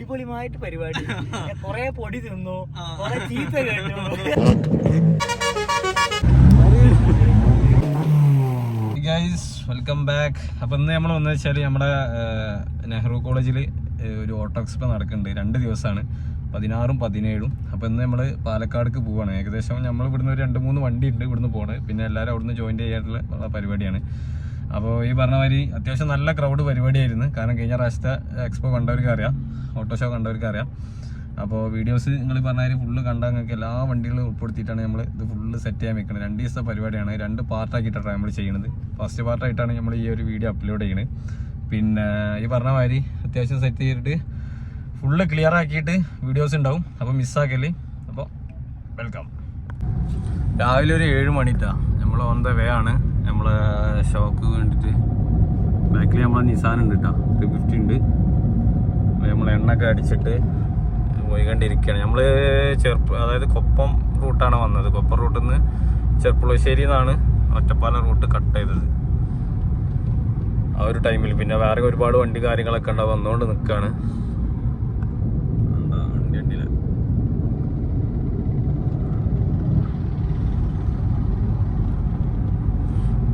അടിപൊളിയായിട്ട് പരിപാടി. കൊറേ പൊടി തിന്നു. കൊറേ ചീത്ത കേട്ടു. ഗൈസ് വെൽക്കം ബാക്ക് അപ്പൊ ഇന്ന് നമ്മൾ വന്നു വെച്ചാൽ നമ്മുടെ നെഹ്റു കോളേജിൽ ഒരു ഓട്ടോ എക്സ്പോ നടക്കുന്നുണ്ട്. രണ്ട് ദിവസമാണ് പതിനാറും പതിനേഴും. അപ്പൊ ഇന്ന് നമ്മൾ പാലക്കാടേക്ക് പോവാണ്. ഏകദേശം നമ്മൾ ഇവിടുന്ന് ഒരു രണ്ട് മൂന്ന് വണ്ടി ഉണ്ട് ഇവിടുന്ന് പോണ്. പിന്നെ എല്ലാവരും അവിടുന്ന് ജോയിൻ ചെയ്യാനുള്ള പരിപാടിയാണ്. അപ്പോൾ ഈ പറഞ്ഞ മാതിരി അത്യാവശ്യം നല്ല ക്രൗഡ് പരിപാടിയായിരുന്നു. കാരണം കഴിഞ്ഞ പ്രാവശ്യത്തെ എക്സ്പോ കണ്ടവർക്ക് അറിയാം. ഓട്ടോ ഷോ കണ്ടവർക്ക് അറിയാം. അപ്പോൾ വീഡിയോസ് നിങ്ങൾ പറഞ്ഞ മാതിരി ഫുള്ള് കണ്ടാൽ നിങ്ങൾക്ക് എല്ലാ വണ്ടികളും ഉൾപ്പെടുത്തിയിട്ടാണ് നമ്മൾ ഇത് ഫുള്ള് സെറ്റ് ചെയ്യാൻ വെക്കുന്നത് രണ്ട് ദിവസത്തെ പരിപാടിയാണ്. രണ്ട് പാർട്ടാക്കിയിട്ടാണ് നമ്മൾ ചെയ്യുന്നത് ഫസ്റ്റ് പാർട്ടായിട്ടാണ് നമ്മൾ ഈ ഒരു വീഡിയോ അപ്ലോഡ് ചെയ്യുന്നത് പിന്നെ ഈ പറഞ്ഞ മാതിരി അത്യാവശ്യം സെറ്റ് ചെയ്തിട്ട് ഫുള്ള് ക്ലിയർ ആക്കിയിട്ട് വീഡിയോസ് ഉണ്ടാവും. അപ്പോൾ മിസ്സാക്കല്ലേ അപ്പോൾ വെൽക്കം രാവിലെ ഒരു ഏഴ് മണിട്ടാ നമ്മൾ ഓൺ ദ വേ ആണ്. നമ്മളെ ഷോക്ക് വേണ്ടിയിട്ട് ബാക്കിൽ നമ്മളെ നിസാൻ ഉണ്ട് കേട്ടോ ത്രീ ഫിഫ്റ്റി ഉണ്ട് നമ്മൾ എണ്ണൊക്കെ അടിച്ചിട്ട് പോയിക്കൊണ്ടിരിക്കുകയാണ് നമ്മൾ ചെറുപ്പ അതായത് കൊപ്പം റൂട്ടാണ് വന്നത്. കൊപ്പം റൂട്ടിൽ നിന്ന് ചെറുപ്പുളശ്ശേരി നിന്നാണ് ഒറ്റപ്പാലം റൂട്ട് കട്ട് ചെയ്തത്. ആ ഒരു ടൈമിൽ പിന്നെ വേറെ ഒരുപാട് വണ്ടി കാര്യങ്ങളൊക്കെ ഉണ്ടാവും. വന്നുകൊണ്ട് നിൽക്കുകയാണ് വണ്ടി വണ്ടിയില്ല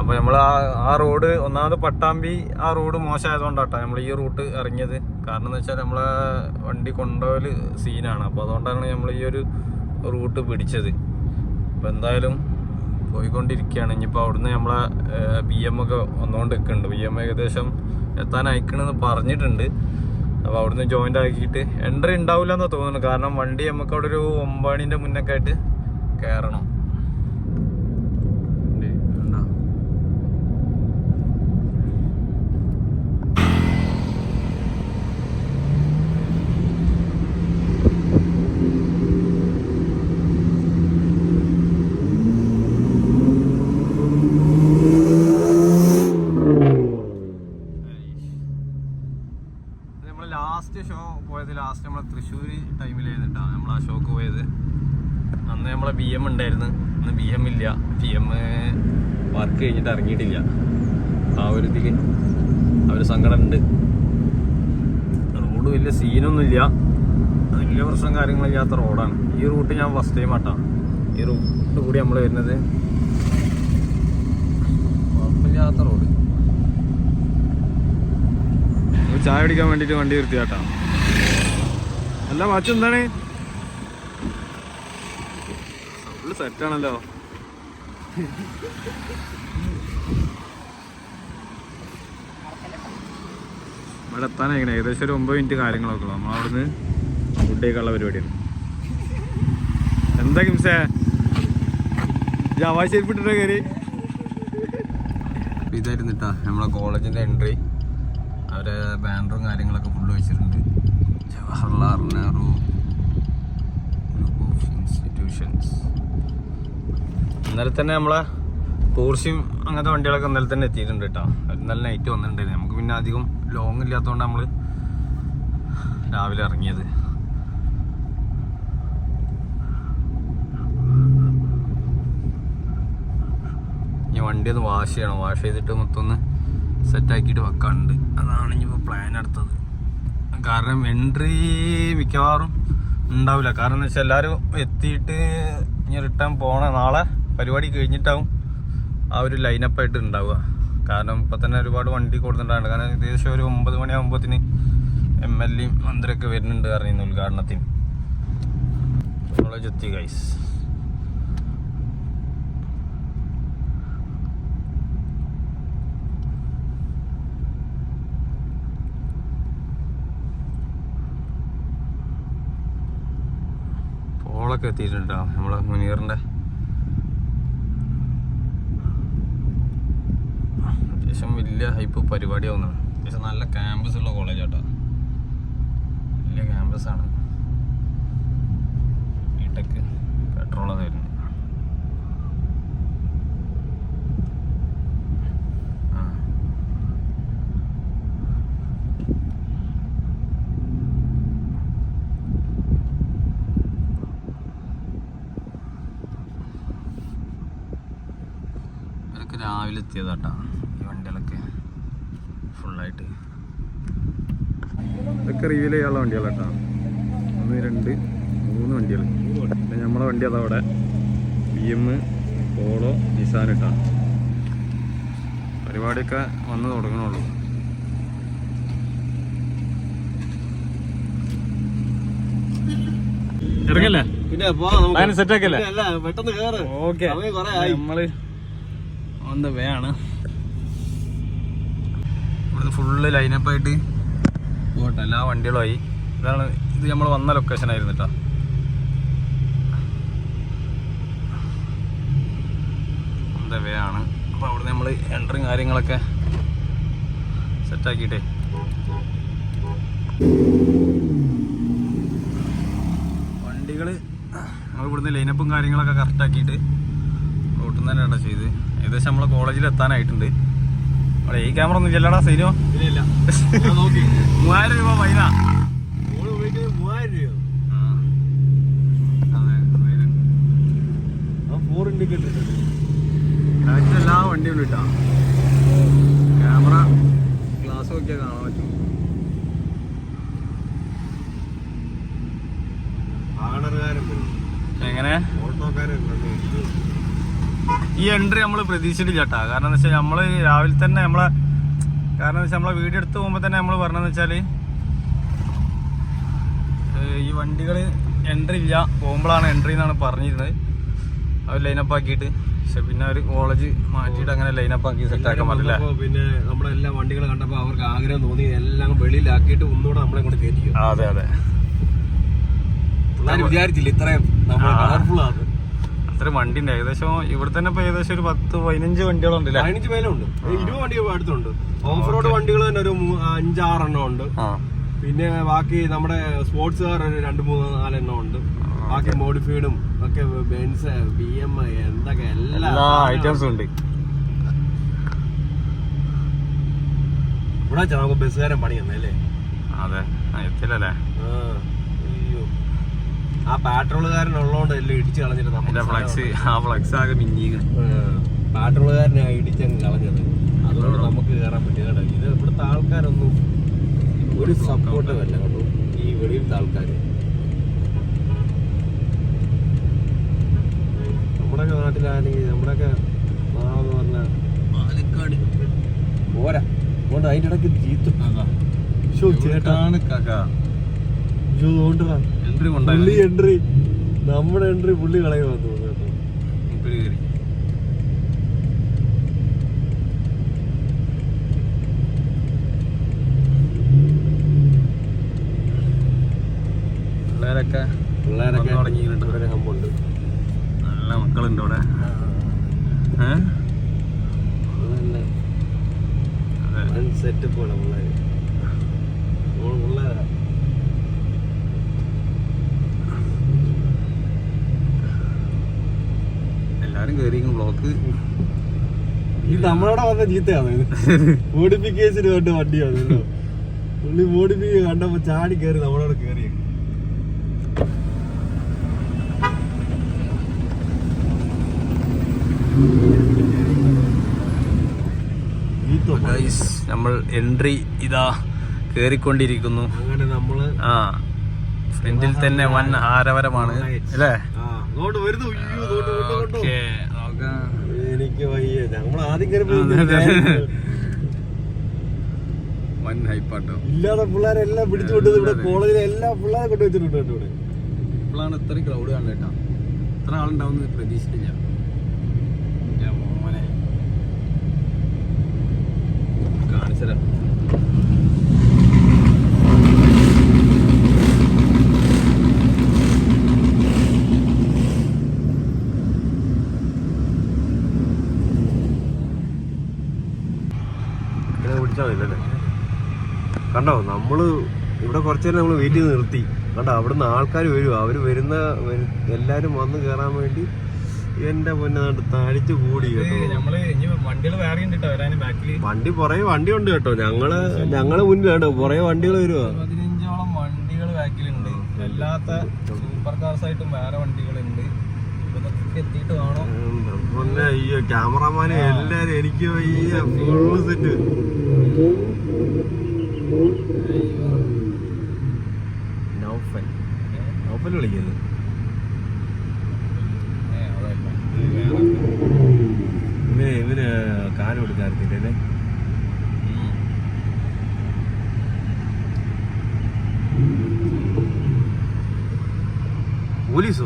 അപ്പൊ നമ്മൾ ആ ആ റോഡ് ഒന്നാമത് പട്ടാമ്പി ആ റോഡ് മോശമായതുകൊണ്ടാട്ടോ നമ്മൾ ഈ റൂട്ട് ഇറങ്ങിയത്. കാരണം എന്ന് വെച്ചാൽ നമ്മളെ വണ്ടി കൊണ്ടുപോകൽ സീനാണ്. അപ്പോൾ അതുകൊണ്ടാണ് നമ്മൾ ഈ ഒരു റൂട്ട് പിടിച്ചത്. അപ്പോൾ എന്തായാലും പോയിക്കൊണ്ടിരിക്കുകയാണ് ഇനിയിപ്പോൾ അവിടുന്ന് നമ്മളെ ബി എം ഒക്കെ വന്നുകൊണ്ട് നിൽക്കുന്നുണ്ട് ബി എം ഏകദേശം എത്താൻ അയക്കണമെന്ന് പറഞ്ഞിട്ടുണ്ട്. അപ്പോൾ അവിടുന്ന് ജോയിന്റ് ആക്കിയിട്ട് എൻട്രി ഉണ്ടാവില്ല എന്ന് തോന്നുന്നു. കാരണം വണ്ടി നമുക്ക് അവിടെ ഒരു ഒമ്പണിന്റെ മുന്നൊക്കെ ആയിട്ട് കയറണം ഉണ്ട്, കണ്ടോ? നമ്മൾ ലാസ്റ്റ് ഷോ പോയത് ലാസ്റ്റ് നമ്മളെ തൃശ്ശൂർ ടൈമിലായിരുന്നു കേട്ടോ നമ്മൾ ആ ഷോക്ക് പോയത്. അന്ന് നമ്മളെ ബി എം ഉണ്ടായിരുന്നു. അന്ന് ബി എം ഇല്ല. ബി എം വർക്ക് കഴിഞ്ഞിട്ട് ഇറങ്ങിയിട്ടില്ല. ആ ഒരു ഇതിൽ ആ ഒരു സങ്കടം ഉണ്ട്. റോഡ് വലിയ സീനൊന്നുമില്ല വലിയ പ്രശ്നം കാര്യങ്ങളില്ലാത്ത റോഡാണ് ഈ റൂട്ട് ഞാൻ ഫസ്റ്റ് ടൈം ആട്ടാ. ഈ റൂട്ട് കൂടി നമ്മൾ വരുന്നത്. കുഴപ്പമില്ലാത്ത റോഡ് ചായ കുടിക്കാൻ വേണ്ടിയിട്ട് വണ്ടി കേട്ടാ അല്ല വാച്ച് എന്താണ്? ഫുള്ള് സെറ്റാണല്ലോ ഇവിടെ എങ്ങനെ? ഏകദേശം ഒരു ഒമ്പത് മിനിറ്റ് കാര്യങ്ങളൊക്കെ ഉള്ളു. നമ്മൾ അവിടുന്ന് ഫുഡ് കഴിക്കാനുള്ള പരിപാടിയാണ്. എന്താ കിംസേ? ജവാ ശരിപ്പെട്ടിട്ട് കയറി? ഇതായിരുന്നു കേട്ടാ നമ്മളെ കോളേജിന്റെ എൻട്രി അവരെ ബാനറും കാര്യങ്ങളൊക്കെ ഫുള്ള് വെച്ചിട്ടുണ്ട്. ജവഹർലാൽ നെഹ്റു ഇൻസ്റ്റിറ്റ്യൂഷൻസ് ഇന്നലെ തന്നെ നമ്മളെ പോർഷ്യം അങ്ങനത്തെ വണ്ടികളൊക്കെ ഇന്നലെ തന്നെ എത്തിയിട്ടുണ്ട് കേട്ടോ. നല്ല നൈറ്റ് വന്നിട്ടുണ്ടായിരുന്നു. നമുക്ക് പിന്നെ അധികം ലോങ് ഇല്ലാത്തതുകൊണ്ട് നമ്മൾ രാവിലെ ഇറങ്ങിയത്. ഇനി വണ്ടി ഒന്ന് വാഷ് ചെയ്യണം. വാഷ് ചെയ്തിട്ട് മൊത്തം ഒന്ന് സെറ്റാക്കിയിട്ട് വെക്കാനുണ്ട്. അതാണ് ഇനിയിപ്പോൾ പ്ലാൻ എടുത്തത് കാരണം എൻട്രി മിക്കവാറും ഉണ്ടാവില്ല. കാരണം എന്ന് വെച്ചാൽ എല്ലാവരും എത്തിയിട്ട് ഇനി റിട്ടേൺ പോണ നാളെ പരിപാടി കഴിഞ്ഞിട്ടാവും ആ ഒരു ലൈനപ്പായിട്ട് ഉണ്ടാവുക. കാരണം ഇപ്പം തന്നെ ഒരുപാട് വണ്ടി കൊടുത്തിട്ടുണ്ട് കാരണം ഏകദേശം ഒരു ഒമ്പത് മണിയാകുമ്പോഴത്തിന് എം എൽ എയും മന്ത്രിയൊക്കെ വരുന്നുണ്ട് അറിയുന്നു ഉദ്ഘാടനത്തിന്. കോളേജ് എത്തി ഗൈസ് പോളൊക്കെ എത്തിയിട്ടുണ്ടോ നമ്മളെ മുനീറിന്റെ അത്യാവശ്യം വലിയ ഹൈപ്പ് പരിപാടിയാവുന്നതാണ് അത്യാവശ്യം നല്ല ക്യാമ്പസ് ഉള്ള കോളേജ് കേട്ടോ വലിയ ക്യാമ്പസ് ആണ് ബിടെക് പെട്രോൾ വരുന്നു ആ ഇവരൊക്കെ രാവിലെ എത്തിയതാട്ടാ. ഈ വണ്ടികളൊക്കെ ഫുള്ളായിട്ട് ഇതൊക്കെ റിവീൽ ചെയ്യാനുള്ള വണ്ടികളാട്ടാ. ഒന്ന് രണ്ട് മൂന്ന് വണ്ടികൾ. പിന്നെ നമ്മളെ വണ്ടി അതാ അവിടെ. ബി എം പോളോ നിസാൻ ഇട്ടാ. പരിപാടിയൊക്കെ വന്ന് തുടങ്ങണുള്ളൂ. ഇറങ്ങല്ലേ? പിന്നെ പോവാം സെറ്റ് ആക്കല്ലേ അല്ല പെട്ടെന്ന് കേറ്. ഓക്കെ. നമ്മൾ ഓൺ ദ വേ ആണ്. ഇവിടുന്ന് ഫുള്ള് ലൈനപ്പ് ആയിട്ട് പോട്ടെ എല്ലാ വണ്ടികളുമായി ഇതാണ് ഇത് നമ്മൾ വന്ന ലൊക്കേഷൻ ആയിരുന്നു കേട്ടോ ഓൺ ദ വേ ആണ്. അപ്പോൾ അവിടുന്ന് നമ്മൾ എൻട്രിങ് കാര്യങ്ങളൊക്കെ സെറ്റാക്കിയിട്ടേ വണ്ടികൾ നമ്മൾ ഇവിടുന്ന് ലൈനപ്പും കാര്യങ്ങളൊക്കെ കറക്റ്റാക്കിയിട്ട് റൂട്ടിൽ നിന്ന് തന്നെയാണ് ചെയ്ത്. ഏകദേശം നമ്മളെ കോളേജിൽ എത്താനായിട്ടുണ്ട്. അവിടെ ഈ ക്യാമറ ഒന്നും ചെല്ലടാ സൈനോ. മൂവായിരം രൂപ ഫൈന. എല്ലാ വണ്ടിയും ഇട്ടാ ക്യാമറ ഗ്ലാസ് നോക്കിയാൽ കാണാൻ പറ്റും. എങ്ങനെ? ഇത് ഈ എൻട്രി നമ്മൾ പ്രതീക്ഷിച്ചിട്ടില്ല കേട്ടാ കാരണം എന്താ വെച്ചാൽ നമ്മൾ രാവിലെ തന്നെ നമ്മളെ കാരണം വെച്ചാൽ നമ്മളെ വീഡിയോ എടുത്ത് പോകുമ്പോൾ തന്നെ നമ്മൾ പറഞ്ഞതെന്ന് വെച്ചാൽ ഈ വണ്ടികൾ എൻട്രി ഇല്ല. പോകുമ്പോഴാണ് എൻട്രി എന്നാണ് പറഞ്ഞിരുന്നത്. അവർ ലൈനപ്പ് ആക്കിയിട്ട്. പക്ഷെ പിന്നെ അവർ കോളേജ് മാറ്റിയിട്ട് അങ്ങനെ ലൈനപ്പ് ആക്കി സെറ്റ് ആക്കാൻ പറ്റില്ല പിന്നെ നമ്മുടെ എല്ലാ വണ്ടികൾ കണ്ടപ്പോ അവർക്ക് ആഗ്രഹം തോന്നി. എല്ലാം വെളിയിലാക്കിയിട്ട് ഒന്നുകൂടെ നമ്മളെ കൊണ്ട് കയറ്റി അതെ അതെ. വിചാരിച്ചില്ല ഇത്രയും നമ്മൾ. കളർഫുൾ ആണ് അത്ര വണ്ടി ഉണ്ട് ഏകദേശം ഇവിടെ തന്നെ ഇപ്പൊ ഏകദേശം ഒരു പത്ത് പതിനഞ്ച് വണ്ടികളുണ്ട് പതിനഞ്ച് പേരുണ്ട് ഇരുപത് വണ്ടി അടുത്തുണ്ട്. ഓഫ് റോഡ് വണ്ടികൾ തന്നെ ഒരു അഞ്ചാറെണ്ണം ഉണ്ട്. പിന്നെ ബാക്കി നമ്മുടെ സ്പോർട്സ് കാർ ഒരു രണ്ട് മൂന്ന് നാലെണ്ണം ഉണ്ട്. ബാക്കി മോഡിഫൈഡും ഒക്കെ ബെൻസ് ബി എം ഐ എന്തൊക്കെ എല്ലാ ഐറ്റംസും ഉണ്ട്. ഇവിടെ നമുക്ക് ബസ്സുകാരൻ പണി തന്നല്ലേ അതെ എത്തില്ലല്ലേ ആ പാട്രോളുകാരനുള്ളതുകൊണ്ട് എല്ലാം ഇടിച്ചു കളഞ്ഞിട്ട് നമ്മുടെ ഫ്ലക്സ് ആ ഫ്ലക്സ് ആകെ മിഞ്ഞീക പാട്രോളുകാരനെ ഇടിച്ചങ്ങ് കളഞ്ഞത്. അതുകൊണ്ട് നമുക്ക് കയറാൻ പറ്റിയതാണ് ഇത് ഇവിടുത്തെ ആൾക്കാരൊന്നും ഒരു സപ്പോർട്ടും അല്ല കേട്ടോ. ഈ വെളിയിലത്തെ ആൾക്കാർ നമ്മുടെയൊക്കെ നാട്ടിലാണെങ്കിൽ നമ്മുടെയൊക്കെ നാളെന്ന് പറഞ്ഞാൽ പാലക്കാട്. പോരാ. അതുകൊണ്ട് അതിന്റെ ഇടയ്ക്ക് ജീത്തു. ഷോ ചേട്ടാ. ഷോ തോണ്ടടാ എൻട്രി പുള്ളി എൻട്രി നമ്മുടെ എൻട്രി പുള്ളി കളയുമെന്ന് തോന്നുന്നു പിള്ളേരൊക്കെ പിള്ളേരൊക്കെ തുടങ്ങിയിട്ടുണ്ട്. ഒരു ഹമ്പുണ്ട് നല്ല മക്കളുണ്ട് ഇവിടെ. സെറ്റപ്പ് ആണ് പിള്ളേര് ഓൾ പിള്ളേരാ എല്ലാരും കേറിയിരിക്കും ബ്ലോക്ക് ഈ നമ്മളവിടെ വന്ന ചീത്തയാണ് ഇത് മോഡിഫിക്കേഷന് വേണ്ട വണ്ടിയാണ് പുള്ളി മോഡിഫിക്ക കണ്ടപ്പോ ചാടി കയറി നമ്മളവിടെ കയറി നമ്മൾ എൻട്രി ഇതാ കേറിക്കൊണ്ടിരിക്കുന്നു. അങ്ങനെ നമ്മൾ ആ ഫ്രണ്ടിൽ തന്നെ വൻ ആരവരമാണ് അല്ലേ? അങ്ങോട്ട് വരുന്നു. ഓക്കേ, നോക്കാം. എനിക്ക് വയ്യ നമ്മൾ ആദ്യം. വൻ ഹൈപ്പാട്ടോ ഇല്ലാതെ പിള്ളേരെല്ലാം പിടിച്ചുകൊണ്ട് ഇവിടെ കോളേജിലെ എല്ലാ പിള്ളേരെ കൊണ്ട് വെച്ചിട്ടുണ്ട് ഇവിടെ. ഇപ്പോഴാണ് ഇത്ര ക്രൗഡ് കാണുന്നത് കേട്ടോ. ഇത്ര ആളുണ്ടാവുന്ന പ്രതീക്ഷിച്ചില്ല മോനെ. കാണിച്ചരാ നമ്മൾ ഇവിടെ കുറച്ചു നേരം നമ്മൾ വെയിറ്റ് ചെയ്ത് നിർത്തി. കണ്ട അവിടുന്ന് ആൾക്കാർ വരും. അവർ വരുന്ന എല്ലാവരും എല്ലാരും വന്ന് കയറാൻ വേണ്ടി എന്റെ പൊന്നെ തടിച്ചു കൂടി കേട്ടോ. വണ്ടി പുറകെ വണ്ടി ഉണ്ട് കേട്ടോ. ഞങ്ങൾ ഞങ്ങൾ മുന്നിൽ കേട്ടോ. പുറകെ വണ്ടികൾ വരുവാ. പതിനഞ്ചോളം വണ്ടികൾ ബാക്കിലുണ്ട്. അല്ലാത്ത സൂപ്പർ കാർസ് ആയിട്ടും വേറെ വണ്ടികളുണ്ട്. പൊന്നെ അയ്യോ ക്യാമറമാനെ എല്ലാരും എനിക്ക് സെറ്റ് നൗഫൽ. നൗഫൽ വിളിക്കുന്നത്. ഇവന് ഇവന് കാൽ കൊടുക്കാറില്ലേ പോലീസ്?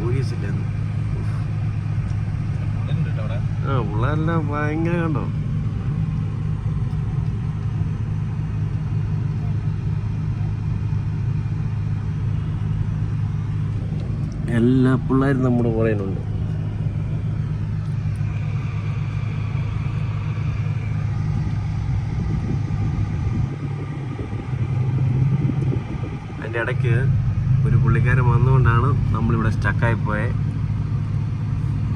പോലീസ് ഇല്ലെന്ന് ആ പിള്ളേരെല്ലാം ഭയങ്കര കണ്ടോ? എല്ലാ പിള്ളേരും നമ്മുടെ പുറയിലുണ്ട് അതിന്റെ ഇടയ്ക്ക് ഒരു പുള്ളിക്കാരൻ വന്നുകൊണ്ടാണ് നമ്മളിവിടെ സ്റ്റക്കായി പോയത്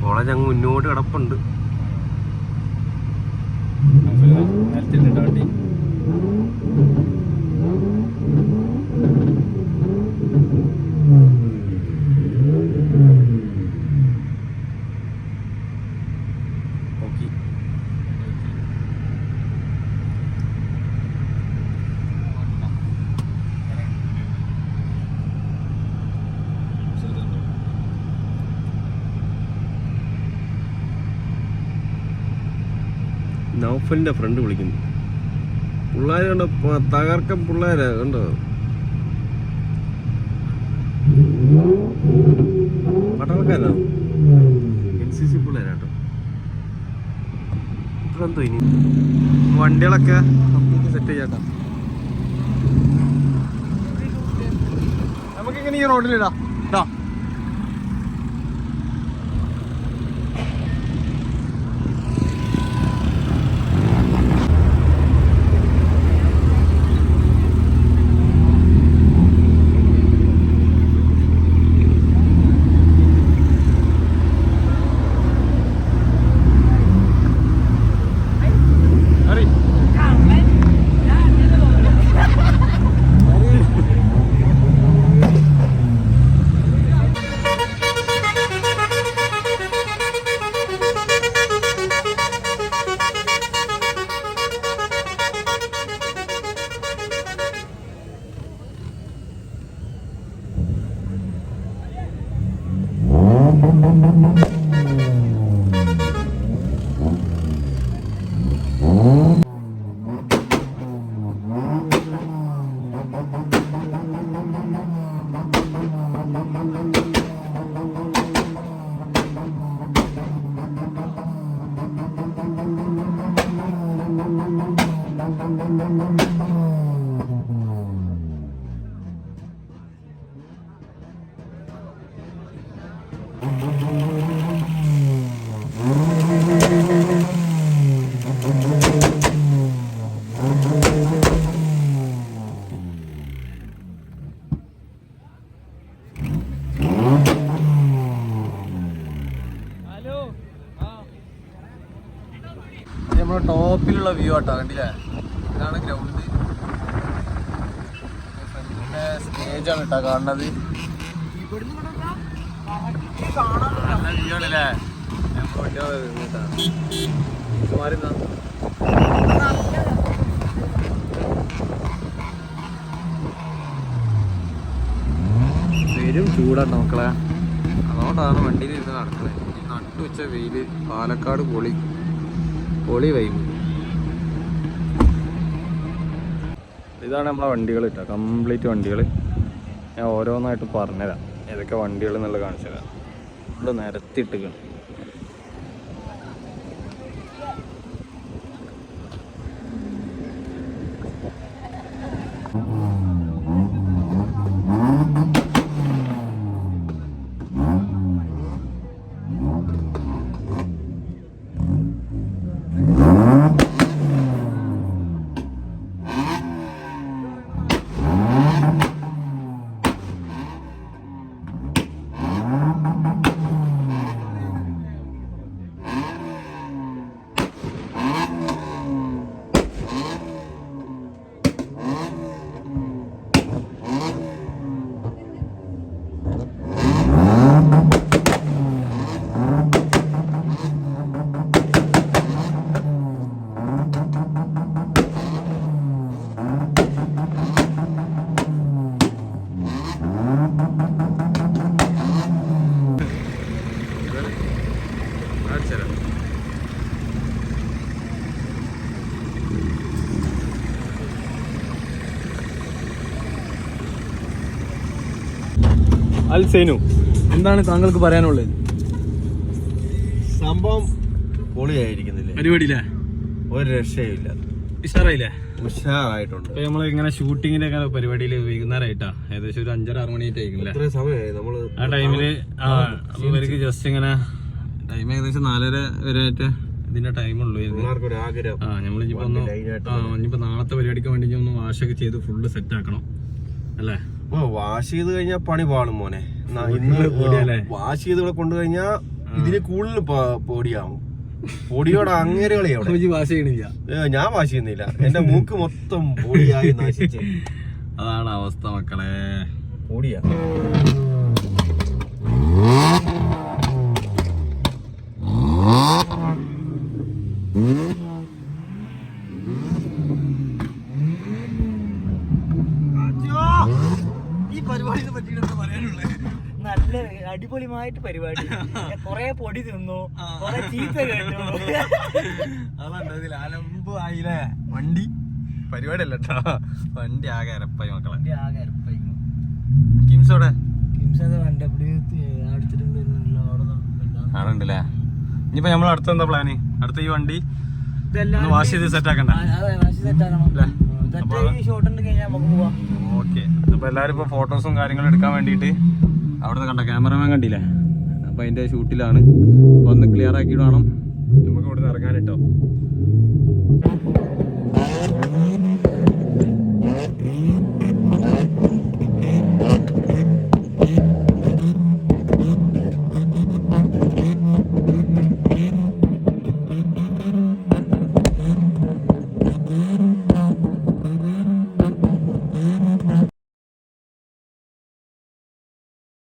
കോളേജ് അങ്ങ് മുന്നോട്ട് കിടപ്പുണ്ട്. ഓക്കെ നൗഫലിന്റെ ഫ്രണ്ട് വിളിക്കുന്നു. പിള്ളേർ കണ്ടോ തകർക്കം പിള്ളേരാ കണ്ടോ? പട്ടാളക്കാരാ? എൻ സി സി പിള്ളേരാട്ടോ. ഇതെന്തോ ഇനി? വണ്ടികളൊക്കെ സെറ്റ് ചെയ്യാട്ടോ. നമുക്കിങ്ങനെ ഈ റോഡിലിടാം ആട്ടോ കണ്ടില്ലേ? ഇതാണ് ഗ്രൗണ്ട് സ്റ്റേജ് ആണ് കേട്ടോ കാണുന്നത്. നല്ല ചൂടാട്ടോ മക്കളെ അതുകൊണ്ടാണ് വണ്ടിയിൽ ഇരുന്ന് നടക്കുന്നത് നട്ടുവെച്ച വെയിൽ പാലക്കാട് പൊളി. പൊളി വൈബ്. ഇതാണ് നമ്മളെ വണ്ടികൾ കേട്ടോ. കംപ്ലീറ്റ് വണ്ടികൾ. ഞാൻ ഓരോന്നായിട്ട് പറഞ്ഞുതരാം. ഏതൊക്കെ വണ്ടികൾ എന്നുള്ളത് കാണിച്ചു തരാം ഇവിടെ നിരത്തിയിട്ടിക്കണം അൽ സൈനു. എന്താണ് താങ്കൾക്ക് പറയാനുള്ളത്? സംഭവം പൊളിയായിരിക്കുന്നില്ലേ? പരിപാടിയില്ല? ഒരു രക്ഷയില്ല. ഉഷാറായില്ലേ? ഉഷാറായിട്ടുണ്ട്. ഇപ്പൊ നമ്മൾ ഇങ്ങനെ ഷൂട്ടിങ്ങിന്റെ ഒക്കെ പരിപാടിയിൽ വൈകുന്നേരമായിട്ടാ ഏകദേശം ഒരു അഞ്ചര ആറ് മണി സമയമായി. നമ്മൾ ആ ടൈമിൽ ഇവർക്ക് ജസ്റ്റ് ഇങ്ങനെ ടൈം ഏകദേശം നാലര വരെ ആയിട്ട് ഇതിന്റെ ടൈം ഉള്ളൂ ആ നമ്മളിപ്പോ ഒന്ന് ഇനിയിപ്പോ നാളത്തെ പരിപാടിക്ക് വേണ്ടി ഒന്ന് വാഷൊക്കെ ചെയ്ത് ഫുള്ള് സെറ്റ് ആക്കണം. അല്ലേ? ഓ വാഷ് ചെയ്ത് കഴിഞ്ഞാൽ പണി പാടും മോനെ. ഇന്ന് വാഷ് ചെയ്ത് ഇവിടെ കൊണ്ടു കഴിഞ്ഞാൽ ഇതിന് കൂടുതൽ പൊടിയാവും. പൊടിയോടെ അങ്ങനെ വാഷ് ചെയ്യണില്ല. ഞാൻ വാഷ് ചെയ്യുന്നില്ല. എന്റെ മൂക്ക് മൊത്തം പൊടിയായി നാശിച്ചു. അതാണ് അവസ്ഥ മക്കളെ. പൊടിയാ. ഈ പരിപാടിനെ പറ്റിയിട്ട് പറയാനുള്ളത് നല്ല അടിപൊളിയായിട്ട് പരിപാടി. കൊറേ പൊടി തിന്നു കൊറേ ചീത്ത കേട്ടു. അതുണ്ട് അലമ്പ് ആയില്ലേ? വണ്ടി? പരിപാടി അല്ല കേട്ടോ വണ്ടി ആകെ അരപ്പായി മക്കളെ. വണ്ടി ആകെ അരപ്പായിക്കുന്നു. കിംസോടെ. ആണുണ്ടല്ലേ ഇനിയിപ്പോ നമ്മൾ അടുത്ത എന്താ പ്ലാന് അടുത്ത ഈ വണ്ടി വാഷ് ചെയ്ത് സെറ്റ് ആക്കണ്ട? ഓക്കെ. അപ്പൊ എല്ലാരും ഇപ്പൊ ഫോട്ടോസും കാര്യങ്ങളും എടുക്കാൻ വേണ്ടിയിട്ട് അവിടുന്ന് കണ്ട ക്യാമറമാൻ കണ്ടില്ലേ? അപ്പൊ അതിന്റെ ഷൂട്ടിലാണ്. അപ്പൊ ഒന്ന് ക്ലിയർ ആക്കിയിട്ട് വേണം. നമുക്ക് ഇവിടുന്ന് ഇറങ്ങാൻ കേട്ടോ.